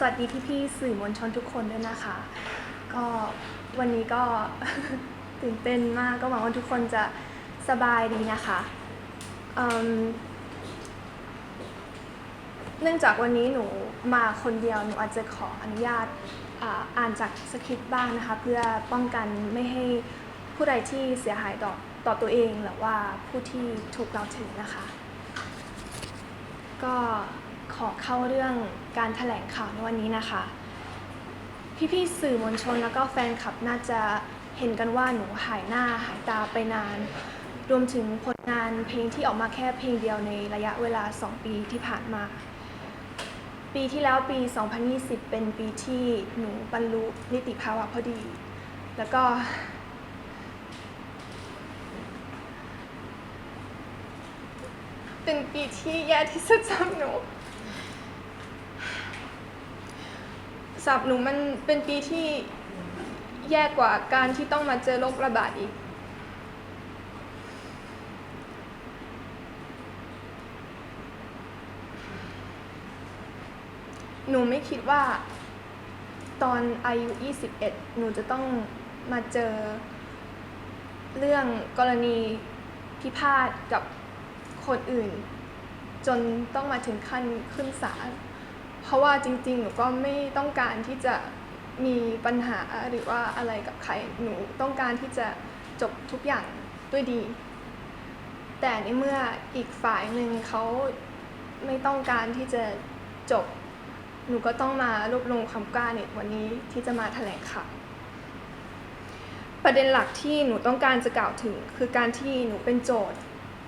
สวัสดีพี่ๆสื่อมวลชนทุกคนด้วยนะคะ ก็วันนี้ก็ ตื่นเต้นมากก็หวังว่าทุกคนจะสบายดีนะคะอืมเนื่องจากวันนี้หนูมาคนเดียวหนูอาจจะขออนุญาตอ่าอ่านจากสคริปต์บ้างนะคะ เพื่อป้องกันไม่ให้ผู้ใดที่เสียหายต่อต่อตัวเองหรือว่าผู้ที่ถูกกล่าถึงนะคะ ก็ ขอเข้าเรื่องการแถลงข่าวในวันนี้นะคะ พี่ๆสื่อมวลชนแล้วก็แฟนคลับน่าจะเห็นกันว่าหนูหายหน้าหายตาไปนาน รวมถึงผลงานเพลงที่ออกมาแค่เพลงเดียวในระยะเวลา 2 ปีที่ผ่านมา ปีที่แล้วปี 2020 เป็นปีที่หนูบรรลุนิติภาวะพอดี แล้วก็เป็นปีที่แย่ที่สุดสำหรับหนู สำหรับหนูมันเป็นปีที่แย่กว่าการที่ต้องมาเจอโรคระบาดอีก หนูไม่คิดว่า ตอนอายุ 21 หนูจะต้องมาเจอ เรื่องกรณีพิพาทกับคนอื่น จนต้องมาถึงขั้นขึ้นศาล เพราะว่าจริง ๆ หนูก็ไม่ต้องการที่จะมีปัญหาหรือว่าอะไรกับใครหนูต้องการที่จะจบทุกอย่างด้วยดี แต่ในเมื่ออีกฝ่ายหนึ่งเขาไม่ต้องการที่จะจบ หนูก็ต้องมารวบรวมความกล้าในวันนี้ที่จะมาแถลงข่าวประเด็นหลักที่หนูต้องการจะกล่าวถึง คือการที่หนูเป็นโจทย์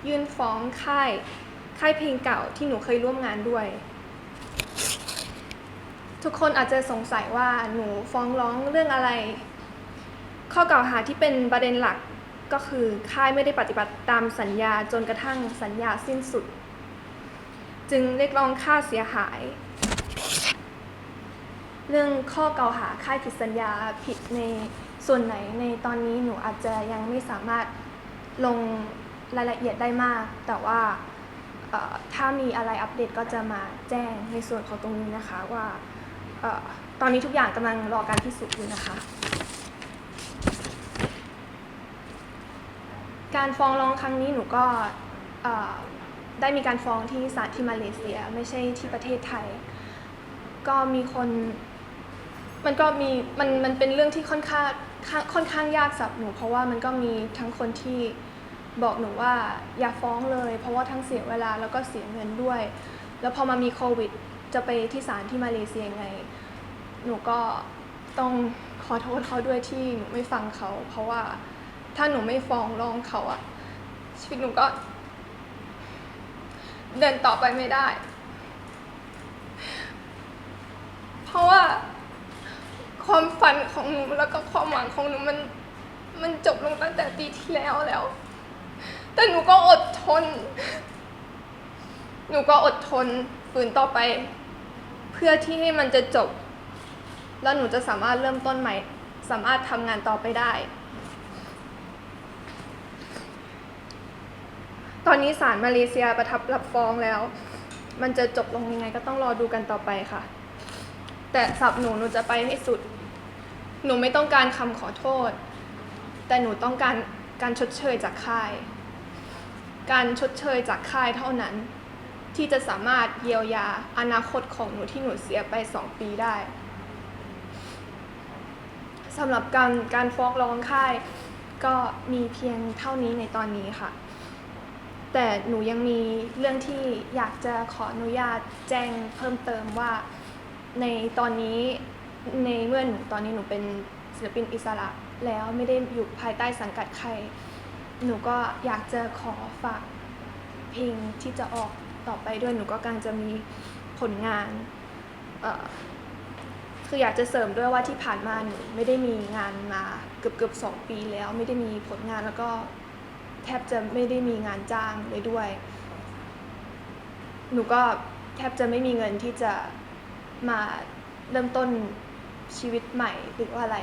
ยื่นฟ้องค่ายค่ายเพลงเก่าที่หนูเคยร่วมงานด้วย ทุกคนอาจจะสงสัยว่าหนูฟ้องร้องเรื่องอะไร ข้อกล่าวหาที่เป็นประเด็นหลักก็คือค่ายไม่ได้ปฏิบัติตามสัญญาจนกระทั่งสัญญาสิ้นสุด จึงเรียกร้องค่าเสียหาย เรื่องข้อกล่าวหาค่ายผิดสัญญาผิดในส่วนไหนในตอนนี้หนูอาจจะยังไม่สามารถลงรายละเอียดได้มาก แต่ว่าถ้ามีอะไรอัปเดตก็จะมาแจ้งในส่วนของตรงนี้นะคะว่า ตอนนี้ทุกอย่างกำลังรอการพิสูจน์อยู่นะคะ การฟ้องร้องครั้งนี้หนูก็ได้มีการฟ้องที่ศาลที่มาเลเซีย ไม่ใช่ที่ประเทศไทย ก็มีคนมันก็มีมันมันเป็นเรื่องที่ค่อนข้างค่อนข้างยากสำหรับหนู เพราะว่ามันก็มีทั้งคนที่บอกหนูว่าอย่าฟ้องเลย เพราะว่าทั้งเสียเวลาแล้วก็เสียเงินด้วย แล้วพอมามีโควิด จะไปที่ศาลที่มาเลเซียยังไง หนูก็ต้องขอโทษเขาด้วยที่หนูไม่ฟังเขา เพราะว่าถ้าหนูไม่ฟ้องร้องเขาอะชีวิตหนูก็ เดินต่อไปไม่ได้ เพราะว่าความฝันของหนูแล้วก็ความหวังของหนูมันมันจบลงตั้งแต่ปีที่แล้วแล้ว แต่หนูก็อดทน หนูก็อดทนฝืนต่อไป พื่อที่ให้มันจะจบ แล้วหนูจะสามารถเริ่มต้นใหม่ สามารถทำงานต่อไปได้ ตอนนี้ศาลมาเลเซียประทับรับฟ้องแล้ว มันจะจบลงยังไงก็ต้องรอดูกันต่อไปค่ะ แต่สับหนูหนูจะไปให้สุด หนูไม่ต้องการคำขอโทษ แต่หนูต้องการการชดเชยจากค่าย การชดเชยจากค่ายเท่านั้น ที่จะสามารถเยียวยาอนาคตของหนูที่หนูเสียไปสองปีได้สำหรับการการฟ้องร้องค่ายก็มีเพียงเท่านี้ในตอนนี้ค่ะ แต่หนูยังมีเรื่องที่อยากจะขออนุญาตแจ้งเพิ่มเติมว่าในตอนนี้ในเมื่อหนูตอนนี้หนูเป็นศิลปินอิสระแล้วไม่ได้อยู่ภายใต้สังกัดใคร หนูก็อยากจะขอฝากเพลงที่จะออก ต่อไปด้วยหนูก็กำลังจะมีผลงาน คืออยากจะเสริมด้วยว่าที่ผ่านมาหนูไม่ได้มีงานมาเกือบเกือบสองปีแล้ว ไม่ได้มีผลงานแล้วก็แทบจะไม่ได้มีงานจ้างเลยด้วย หนูก็แทบจะไม่มีเงินที่จะมาเริ่มต้นชีวิตใหม่หรือว่าอะไร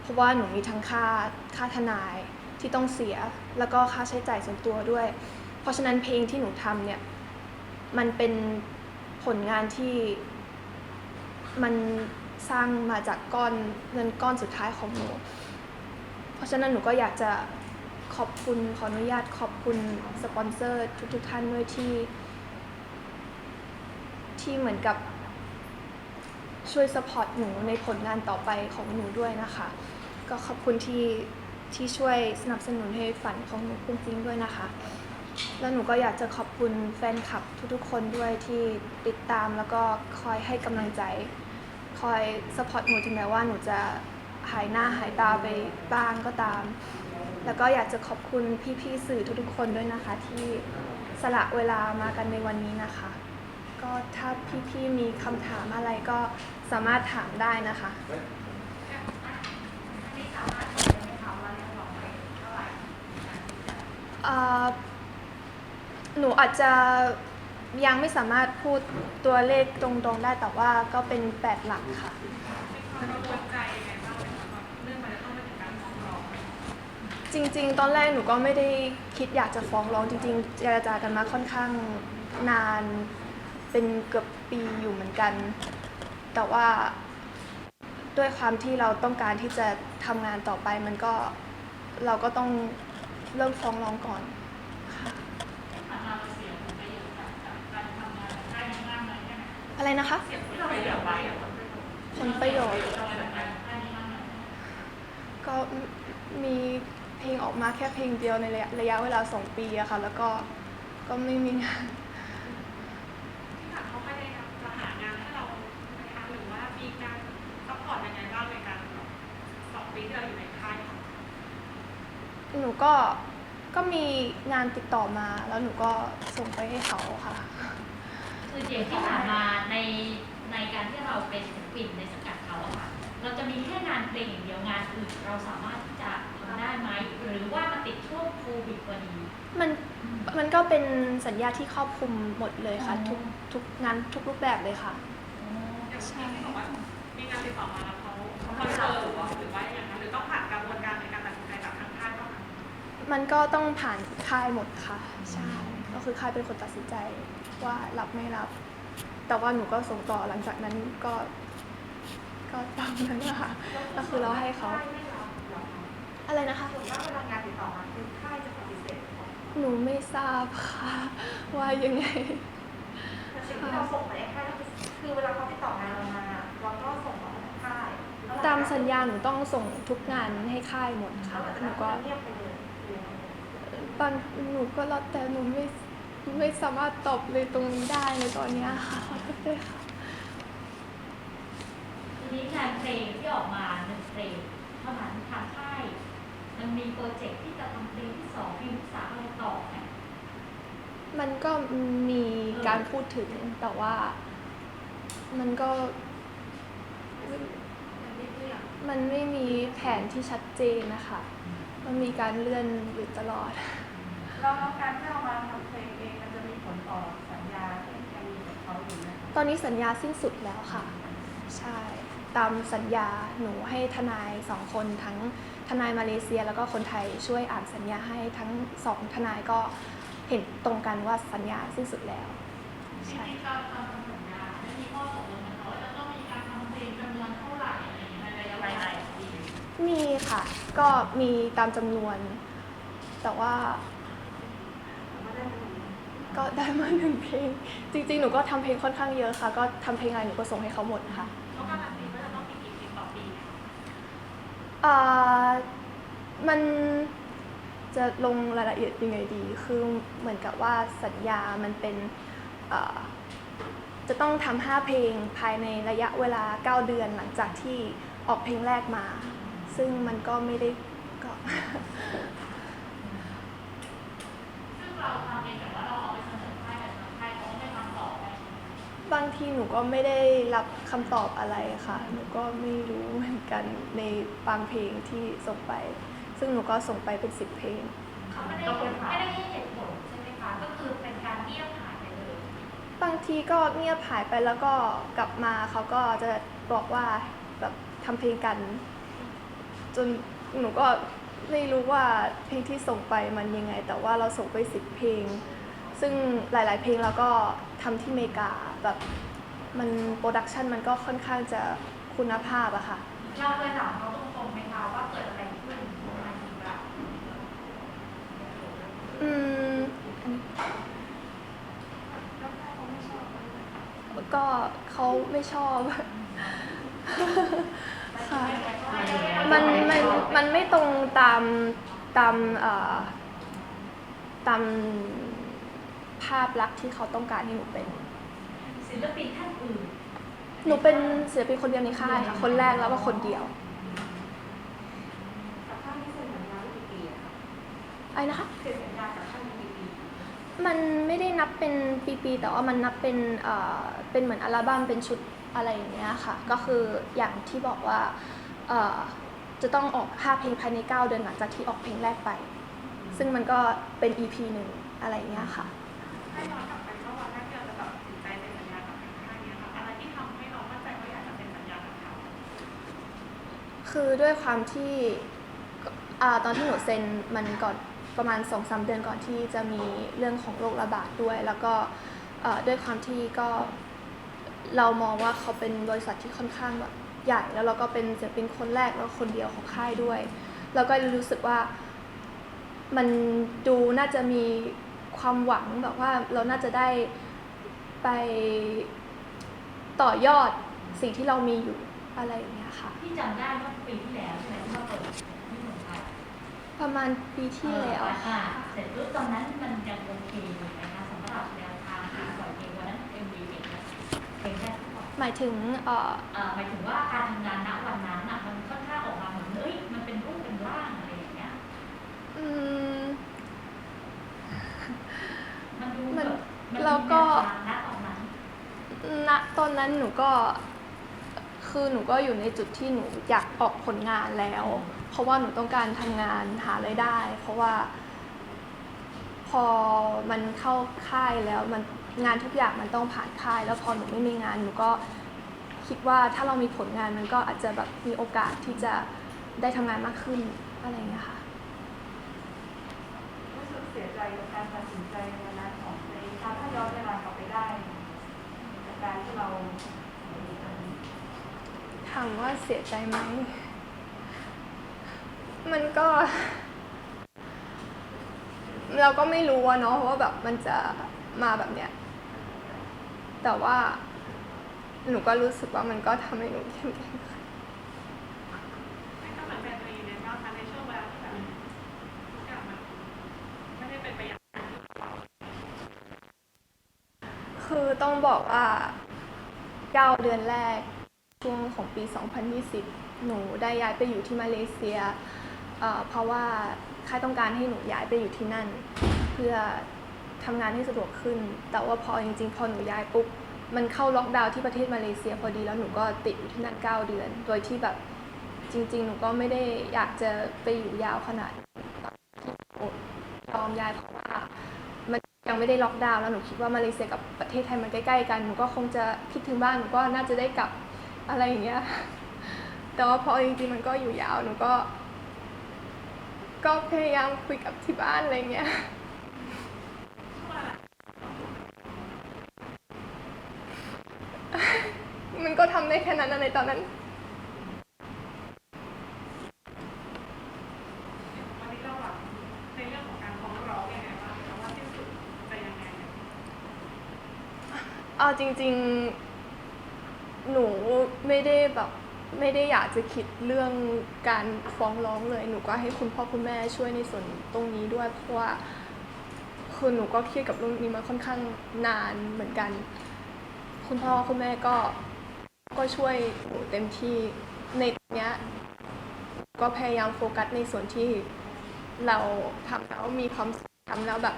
เพราะว่าหนูมีทั้งค่าค่าทนายที่ต้องเสีย แล้วก็ค่าใช้จ่ายส่วนตัวด้วย เพราะฉะนั้นเพลงที่หนูทำเนี่ย มันเป็นผลงานที่มันสร้างมาจากก้อนเงินก้อนสุดท้ายของหนู เพราะฉะนั้นหนูก็อยากจะขอบคุณขออนุญาตขอบคุณสปอนเซอร์ทุกๆท่านด้วยที่ ที่เหมือนกับช่วยสปอร์ตหนูในผลงานต่อไปของหนูด้วยนะคะ ก็ขอบคุณที่ที่ช่วยสนับสนุนให้ฝันของหนูเป็นจริงด้วยนะคะ แล้วหนูก็อยากจะขอบคุณแฟนคลับทุกๆ คนด้วยที่ติดตามแล้วก็คอยให้กำลังใจ คอยสปอร์ตหนูถึงแม้ว่าหนูจะหายหน้าหายตาไปบ้างก็ตาม แล้วก็อยากจะขอบคุณพี่ๆสื่อทุกๆ คนด้วยนะคะ ที่สละเวลามากันในวันนี้นะคะ ก็ถ้าพี่ๆมีคำถามอะไรก็สามารถถามได้นะคะเอ่อหนูอาจจะยังไม่สามารถพูดตัวเลขตรงๆได้แต่ว่าก็เป็นแปดหลักค่ะ กังวลใจะยังไงบ้างไหมคะว่าเรื่องมันจะต้องไปถึงการฟ้องร้องจริง ๆ ตอนแรกหนูก็ไม่ได้คิดอยากจะฟ้องร้องจริงๆเจรจากันมาค่อนข้างนานเป็นเกือบปีอยู่เหมือนกัน แต่ว่าด้วยความที่เราต้องการที่จะทำงานต่อไปมันก็เราก็ต้องเริ่มฟ้องร้องก่อน อะไรนะคะเสียผลประโยชน์ไปอะผลประโยชน์ผลประโยชน์เราจากการได้นี้มากน้อยก็มีเพลงออกมาแค่เพลงเดียวในระยะระยะเวลาสองปีอะค่ะ แล้วก็ก็ไม่มีงานที่ผ่านเขาไม่ได้จะหางานให้เราไหมคะหรือว่ามีการซัพพอร์ตยังไงบ้างในการแบบสองปีที่เราอยู่ในค่ายค่ะหนูก็ก็มีงานติดต่อมาแล้วหนูก็ส่งไปให้เขาค่ะ คืออย่างที่ผ่านมาในในการที่เราเป็นศิลปินในสังกัดเขาอะค่ะ เราจะมีแค่งานเพลงอย่างเดียวงานอื่นเราสามารถที่จะทำได้ไหมหรือว่ามันติดช่วงโควิดพอดี มันมันก็เป็นสัญญาที่ครอบคลุมหมดเลยค่ะอ๋อทุกทุกงานทุกรูปแบบเลยค่ะ อย่างที่ที่บอกว่ามีงานติดต่อมาแล้วเขาเขาคอนเฟิร์มหรือว่าหรือว่าอย่างนั้นหรือต้องผ่านกระบวนการในการตัดสินใจจากทางค่ายเท่านั้นมันก็ต้องผ่านค่ายหมดค่ะ ใช่ ก็คือค่ายเป็นคนตัดสินใจว่ารับไม่รับ แต่ว่าหนูก็ส่งต่อหลังจากนั้นก็ ก็ตามนั้นแหละค่ะก็คือเราให้เขา อะไรนะคะ ส่วนมากเวลางานติดต่อมาคือค่ายจะปฏิเสธก่อนหนูไม่ทราบค่ะ ว่ายังไง แต่สิ่งที่เราส่งไปให้ค่ายก็คือคือเวลาเขาติดต่องานเรามาเราก็ส่งต่อให้ค่ายแล้วตามสัญญาหนูต้องส่งทุกงานให้ค่ายหมดค่ะแล้วหลังจากหนูนั้นก็ก็เงียบไปเลยหรือยังไง บางหนูก็แล้วแต่หนูไม่ไม่สามารถตอบเลยตรงนี้ได้ในตอนเนี้ยค่ะขอโทษด้วยค่ะ ทีนี้งานเพลงที่ออกมาหนึ่งเพลงเท่านั้นทางค่ายมันมีโปรเจกต์ที่จะทำเพลงที่สองเพลงที่สามอะไรต่อไหมมันก็มีการพูดถึงแต่ว่า มันก็มันไม่มีแผนที่ชัดเจนนะคะ มันมีการเลื่อนอยู่ตลอด แล้วการที่เรามาทำเพลงเองมันจะมีผลต่อสัญญาที่ยังมีกับเขาอยู่ไหมคะตอนนี้สัญญาสิ้นสุดแล้วค่ะ ใช่ ตามสัญญาหนูให้ทนายสองคนทั้งทนายมาเลเซียแล้วก็คนไทยช่วยอ่านสัญญาให้ทั้งสองทนายก็เห็นตรงกันว่าสัญญาสิ้นสุดแล้ว จใช่ ริงๆการทำสัญญาได้มีข้อตกลงนะคะว่าจะต้องมีการทำเพลงจำนวนเท่าไหร่อะไรอย่างเงี้ยในระยะเวลากี่ปีมีค่ะ ก็มีตามจำนวน แต่ว่าไม่ได้เป็น ก็ได้มาหนึ่งเพลง จริงๆ หนูก็ทำเพลงค่อนข้างเยอะค่ะ ก็ทำเพลงอะไรหนูก็ส่งให้เขาหมดค่ะเขาการันตีว่าจะต้องมีกี่เพลงต่อปีเนี่ยอ่ามันจะลงรายละเอียดยังไงดี คือเหมือนกับว่าสัญญามันเป็นอ่าจะต้องทำห้าเพลงภายในระยะเวลา9เดือนหลังจากที่ออกเพลงแรกมา ซึ่งมันก็ไม่ได้ก็ ซึ่งเราทำเองแต่ว่าเราเอาไปเสนอค่ายแต่ทางค่ายเขาก็ไม่ทำต่อไป บางทีหนูก็ไม่ได้รับคำตอบอะไรค่ะ หนูก็ไม่รู้เหมือนกันในบางเพลงที่ส่งไป ซึ่งหนูก็ส่งไปเป็นสิบเพลง เขาไม่ได้ไม่ได้ให้เหตุผลใช่ไหมคะ ก็คือเป็นการเงียบหายไปเลย บางทีก็เงียบหายไปแล้วก็กลับมาเขาก็จะบอกว่าแบบทำเพลงกัน จนหนูก็ไม่รู้ว่าเพลงที่ส่งไปมันยังไง แต่ว่าเราส่งไปสิบเพลง ซึ่งหลาย ๆ เพลงเราก็ทำที่อเมริกาแบบมันโปรดักชันมันก็ค่อนข้างจะคุณภาพอะค่ะ เราเคยถามเขาตรงๆไหมคะว่าเกิดอะไรขึ้นทำไมถึงแบบอืม ก็เขาไม่ชอบ ค่ะ มันมันมันไม่ตรงตามตามเอ่อตาม ภาพลักษณ์ที่เขาต้องการให้หนูเป็น ศิลปินท่านอื่น หนูเป็นศิลปินคนเดียวในค่ายค่ะ คนแรกแล้วก็คนเดียวกับท่านที่เซ็นสัญญาไว้กี่ปีอะคะไอ้นะคะ เซ็นสัญญากับท่านกี่ปีมันไม่ได้นับเป็นปีๆแต่ว่ามันนับเป็นเอ่อเป็นเหมือนอัลบั้มเป็นชุดอะไรอย่างเงี้ยค่ะ ก็คืออย่างที่บอกว่าเอ่อจะต้องออก 5 เพลงภายใน 9 เดือนหลังจากที่ออกเพลงแรกไป ซึ่งมันก็เป็น EP หนึ่งอะไรอย่างเงี้ยค่ะ ค่ายเนี้ค่ะอะไรที่ทำให้เรามั่นใจว่าอยากจะเซ็นสัญญากับเขาคือด้วยความที่อาตอนที่หนูเซ็นมันก่อนประมาณ2องสาเดือนก่อนที่จะมีเรื่องของโรคระบาดด้วย แล้วก็ด้วยความที่ก็เรามองว่าเขาเป็นบริษัทที่ค่อนข้างแบบใหญ่แล้วเราก็เป็นศิลปินคนแรกแล้วคนเดียวของค่ายด้วย แล้วก็รู้สึกว่ามันดูน่าจะมี ความหวังแบบว่าเราน่าจะได้ไปต่อยอดสิ่งที่เรามีอยู่อะไรอย่างเงี้ยค่ะที่จำได้ว่าปีที่แล้วใช่ไหมที่มาเปิดที่เมืองไทยประมาณปีที่แล้วอ่าค่ะ เสร็จปุ๊บตอนนั้นมันยังโอเคอยู่ไหมคะสำหรับแนวทางการปล่อยเพลงวันนั้นเอ็มวีเพลงแรกเพลงแรกที่ปล่อยหมายถึงเอ่อเอ่อหมายถึงว่าการทำงานณวันนั้นน่ะมันค่อนข้างออกมาเหมือนเอ้ยมันเป็นรูปเป็นร่างอะไรอย่างเงี้ย อืม มันดูมันแบบมันเราก็มีแนวทางณตอนนั้นณตอนนั้นหนูก็ คือหนูก็อยู่ในจุดที่หนูอยากออกผลงานแล้ว เพราะว่าหนูต้องการทำงานหารายได้ เพราะว่า พอมันเข้าค่ายแล้วมันงานทุกอย่างมันต้องผ่านค่าย แล้วพอหนูไม่มีงานหนูก็คิดว่าถ้าเรามีผลงานมันก็อาจจะแบบมีโอกาสที่จะได้ทำงานมากขึ้นอะไรอย่างเงี้ยค่ะ รู้สึกเสียใจกับการตัดสินใจในวั ย้อนเวลากลับไปได้กับการที่เราถามว่าเสียใจไหม มันก็ เราก็ไม่รู้อะเนาะว่าแบบมันจะมาแบบเนี้ย แต่ว่าหนูก็รู้สึกว่ามันก็ทำให้หนูเข้มแข็งขึ้น ให้กำลังใจตัวเองในบ้างคะในช่วงเวลาที่แบบทุกอย่างมันไม่ได้เป็นไปอย่าง คือ ต้องบอกว่า 9 เดือนแรกช่วงของปี 2020 หนูได้ย้ายไปอยู่ที่มาเลเซีย เพราะว่าค่ายต้องการให้หนูย้ายไปอยู่ที่นั่น เพื่อทำงานให้สะดวกขึ้น แต่ว่าพอจริงๆ พอหนูย้ายปุ๊บมันเข้าล็อกดาวน์ที่ประเทศมาเลเซียพอดีแล้วหนูก็ติดอยู่ที่นั่น 9 เดือน โดยที่แบบจริง ๆ หนูก็ไม่ได้อยากจะไปอยู่ยาวขนาดนั้นยอมย้ายเพราะ ยังไม่ได้ล็อกดาวน์แล้วหนูคิดว่ามาเลเซียกับประเทศไทยมันใกล้ๆกันหนูก็คงจะคิดถึงบ้านหนูก็น่าจะได้กลับอะไรอย่างเงี้ยแต่ว่าพอจริงๆมันก็อยู่ยาวหนูก็ ก็พยายามคุยกับที่บ้านอะไรเงี้ยมันก็ทำได้แค่นั้นในตอนนั้นนี้เราแบบในเรื่องของการฟ้องร้องยังไงบ้างคะว่าที่สุดจะยังไงเนี่ย เอา จริง ๆ หนูไม่ได้แบบไม่ได้อยากจะคิดเรื่องการฟ้องร้องเลย หนูก็ให้คุณพ่อคุณแม่ช่วยในส่วนตรงนี้ด้วย เพราะว่าคือหนูก็เครียดกับเรื่องนี้มาค่อนข้างนานเหมือนกัน คุณพ่อคุณแม่ก็ก็ช่วยหนูเต็มที่ในตรงเนี้ยก็พยายามโฟกัสในส่วนที่เราทำแล้วมีความสุขทำแล้วแบบ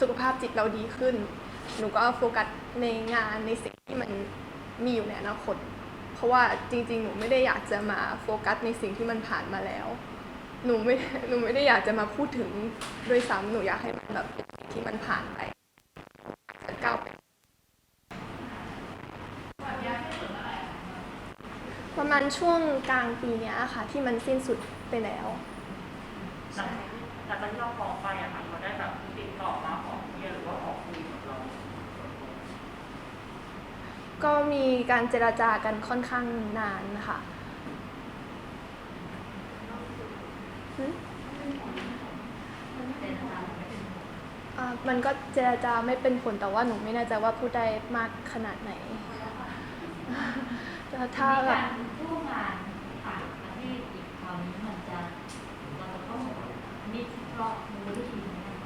สุขภาพจิตเราดีขึ้น หนูก็โฟกัสในงานในสิ่งที่มันมีอยู่ในอนาคต เพราะว่าจริง ๆ หนูไม่ได้อยากจะมาโฟกัสในสิ่งที่มันผ่านมาแล้ว หนูไม่หนูไม่ได้อยากจะมาพูดถึงด้วยซ้ำหนูอยากให้มันแบบเป็นสิ่งที่มันผ่านไปจะก้าวไปประมาณช่วงกลางปีเนี้ยค่ะ ที่มันสิ้นสุดไปแล้วหลังหลังจากที่เราฟ้องไปอะค่ะเขาได้แบบติดต่อมาขอเคลียร์หรือว่าขอคุย ก็มีการเจราจากันค่อนข้างนานค่ะมันก็เจราจาไม่เป็นผลแต่ว่าหนูไม่แน่ใจว่าพูดได้มากขนาดไหนถ้าแบบรร่วมงานต่างประเทศอีกคราวนี้มันจะเราจะต้องมีรอบมูลวิธีไหมอะ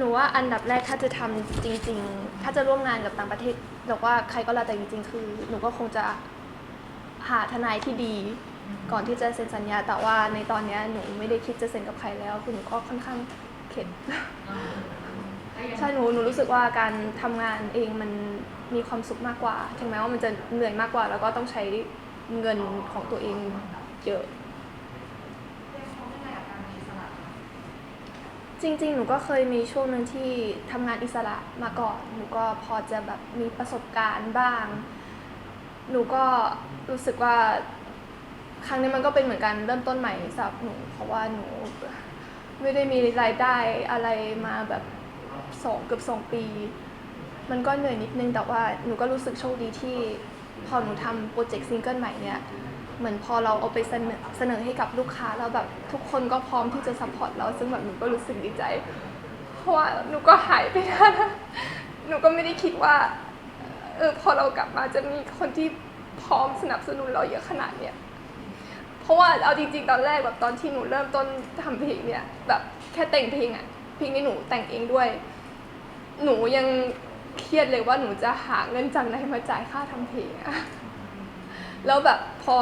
หนูว่าอันดับแรกถ้าจะทำจริง ๆ ถ้าจะร่วมงานกับต่างประเทศหรือว่าใครก็แล้วแต่จริง ๆ คือ หนูก็คงจะหาทนายที่ดี ก่อนที่จะเซ็นสัญญา แต่ว่าในตอนเนี้ยหนูไม่ได้คิดจะเซ็นกับใครแล้วคือหนูก็ค่อนข้างเข็ด ใช่หนูหนูรู้สึกว่าการทำงานเองมันมีความสุขมากกว่า ถึงแม้ว่ามันจะเหนื่อยมากกว่า แล้วก็ต้องใช้เงินของตัวเองเยอะ เรียกเขายังไงกับการมีอิสระคะ จริง ๆ หนูก็เคยมีช่วงหนึ่งที่ทำงานอิสระมาก่อน หนูก็พอจะแบบมีประสบการณ์บ้าง หนูก็รู้สึกว่า ครั้งนี้มันก็เป็นเหมือนกันเริ่มต้นใหม่สำหรับหนูเพราะว่าหนูไม่ได้มีรายได้อะไรมาแบบสองเกือบสองปี มันก็เหนื่อยนิดนึงแต่ว่าหนูก็รู้สึกโชคดีที่พอหนูทำโปรเจกต์ซิงเกิลใหม่เนี่ย เหมือนพอเราเอาไปเสนอเสนอให้กับลูกค้าแล้วแบบทุกคนก็พร้อมที่จะซัพพอร์ตเราซึ่งแบบหนูก็รู้สึกดีใจ เพราะว่าหนูก็หายไปนานหนูก็ไม่ได้คิดว่าเออพอเรากลับมาจะมีคนที่พร้อมสนับสนุนเราเยอะขนาดเนี้ยเพราะว่าเอาจริงๆ ตอนแรกแบบตอนที่หนูเริ่มต้นทำเพลงเนี่ยแบบแค่แต่งเพลงอะเพลงนี้หนูแต่งเองด้วย หนูยังเครียดเลยว่าหนูจะหาเงินจากไหนมาจ่ายค่าทำเพลงอะ แล้วแบบพอ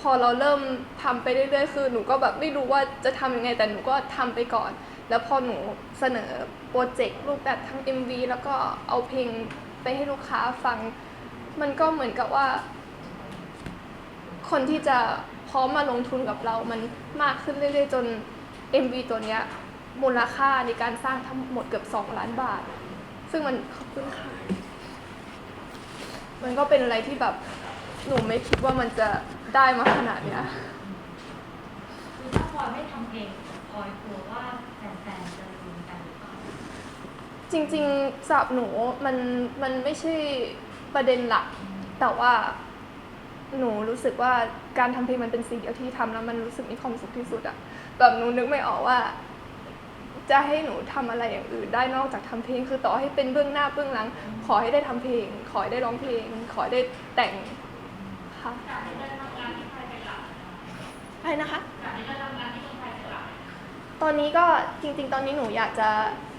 พอเราเริ่มทำไปเรื่อยๆ คือหนูก็แบบไม่รู้ว่าจะทำยังไง แต่หนูก็ทำไปก่อน แล้วพอหนูเสนอโปรเจกต์รูปแบบทั้ง MV แล้วก็เอาเพลงไปให้ลูกค้าฟัง มันก็เหมือนกับว่า คนที่จะพร้อมมาลงทุนกับเรา มันมากขึ้นเรื่อยๆ จน MV ตัวเนี้ยมูลค่าในการสร้างทั้งหมดเกือบ 2 ล้านบาท ซึ่งมันขอบคุณค่ะ มันก็เป็นอะไรที่แบบ หนูไม่คิดว่ามันจะได้มาขนาดเนี้ย คือถ้าพลอยไม่ทำเพลงพลอยกลัวว่าแฟนๆจะลืมกันหรือเปล่าจริงๆสำหรับหนูมันมันไม่ใช่ประเด็นหลัก แต่ว่าหนูรู้สึกว่าการทำเพลงมันเป็นสิ่งเดียวที่ทำแล้วมันรู้สึกมีความสุขที่สุดอะแบบหนูนึกไม่ออกว่า จะให้หนูทำอะไรอย่างอื่น ได้นอกจากทำเพลงคือต่อให้เป็นเบื้องหน้าเบื้องหลัง ขอให้ได้ทำเพลง ขอให้ได้ร้องเพลง ขอให้ได้แต่ง ค่ะจากที่ได้ทำงานที่ไทยไปกลับอะไรนะคะจากได้ทำงานที่เมืองไทยไปกลับตอนนี้ก็จริง ๆ ตอนนี้หนูอยากจะ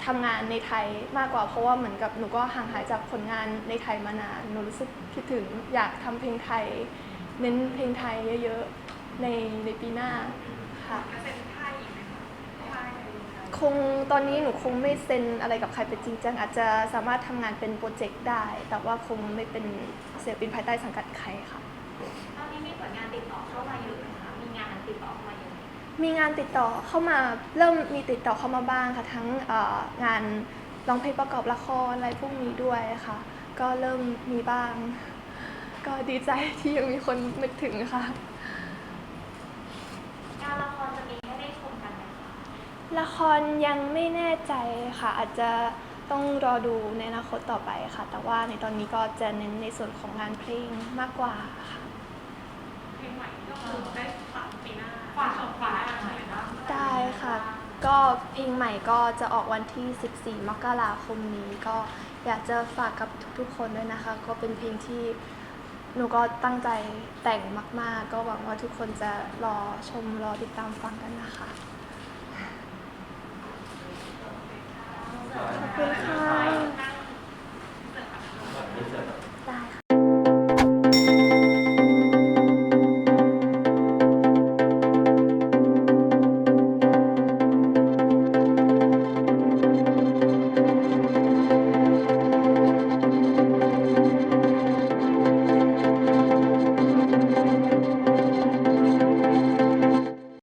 ทำงานในไทยมากกว่า เพราะว่าเหมือนกับหนูก็ห่างหายจากผลงานในไทยมานานหนูรู้สึกคิดถึงอยากทำเพลงไทย เน้นเพลงไทยเยอะๆในในปีหน้าค่ะคงตอนนี้หนูคงไม่เซ็นอะไรกับใครเป็นจริงจังอาจจะสามารถทำงานเป็นโปรเจกต์ได้ แต่ว่าคงไม่เป็นศิลปินภายใต้สังกัดใครค่ะ มมีงานติดต่อเข้ามาเริ่มมีติดต่อเข้ามาบ้างค่ะทั้งเอ่องานร้องเพลงประกอบละครอะไรพวกนี้ด้วยค่ะ ก็เริ่มมีบ้าง ก็ดีใจที่ยังมีคนนึกถึงค่ะงานละครจะมีให้ได้ชมกันไหมคะละครยังไม่แน่ใจค่ะ อาจจะต้องรอดูในอนาคตต่อไปค่ะ แต่ว่าในตอนนี้ก็จะเน้นในส่วนของงานเพลงมากกว่าค่ะเพลงใหม่ก็คือได้ ฝันปีหน้าฝากชมฝาปีกหน้าหน่อยนะได้ค่ะ ก็เพลงใหม่ก็จะออกวันที่ 14 มกราคมนี้ก็อยากจะฝากกับทุกๆ คนด้วยนะคะ ก็เป็นเพลงที่หนูก็ตั้งใจแต่งมาก ๆ ก็หวังว่าทุกคนจะรอชมรอติดตามฟังกันนะคะ ขอบคุณค่ะนั่งเสิร์ฟค่ะ